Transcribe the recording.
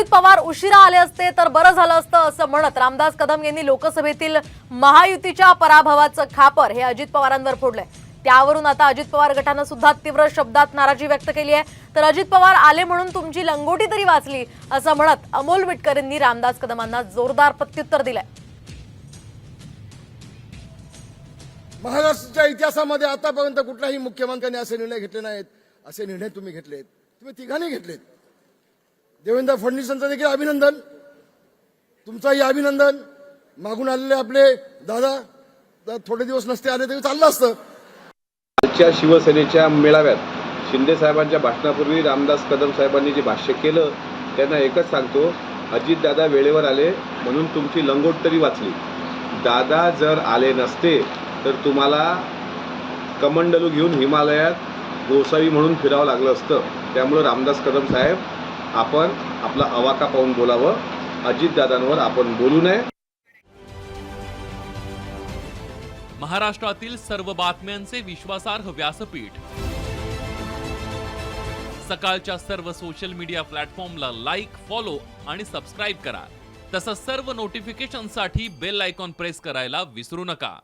अजित पवार उशिरा आले असते तर बरं झालं असतं असं म्हणत रामदास कदम यांनी लोकसभेतील महायुतीच्या पराभवाचं खापर हे अजित पवारांवर फोडलंय. त्यावरून आता अजित पवार गटानं सुद्धा तीव्र शब्दात नाराजी व्यक्त केली आहे. तर अजित पवार आले म्हणून तुमची लंगोटी तरी वाचली असं म्हणत अमोल मिटकर यांनी रामदास कदमांना जोरदार प्रत्युत्तर दिलंय. महाराष्ट्राच्या इतिहासामध्ये आतापर्यंत कुठल्याही मुख्यमंत्र्यांनी असे निर्णय घेतले नाहीत असे निर्णय तुम्ही घेतलेत. तुम्ही तिघांनी घेतलेत. देवेंद्र फडणवीसांचं देखील अभिनंदन. तुमचंही अभिनंदन. मागून आलेले आपले दादा थोडे दिवस नसते आले तरी चाललं असतं. आजच्या शिवसेनेच्या मेळाव्यात शिंदे साहेबांच्या भाषणापूर्वी रामदास कदम साहेबांनी जे भाष्य केलं त्यांना एकच सांगतो अजितदादा वेळेवर आले म्हणून तुमची लंगोट तरी वाचली. दादा जर आले नसते तर तुम्हाला कमंडलू घेऊन हिमालयात गोसावी म्हणून फिरावं लागलं असतं. त्यामुळं रामदास कदम साहेब आपण आपला अवाका पाहून बोलावं. अजितदादांवर आपण बोलू नये. महाराष्ट्रातील सर्व बातम्यांचे विश्वासार्ह व्यासपीठ. सकाळच्या सर्व सोशल मीडिया प्लॅटफॉर्मला लाईक फॉलो आणि सबस्क्राईब करा. तसंच सर्व नोटिफिकेशनसाठी बेल आयकॉन प्रेस करायला विसरू नका.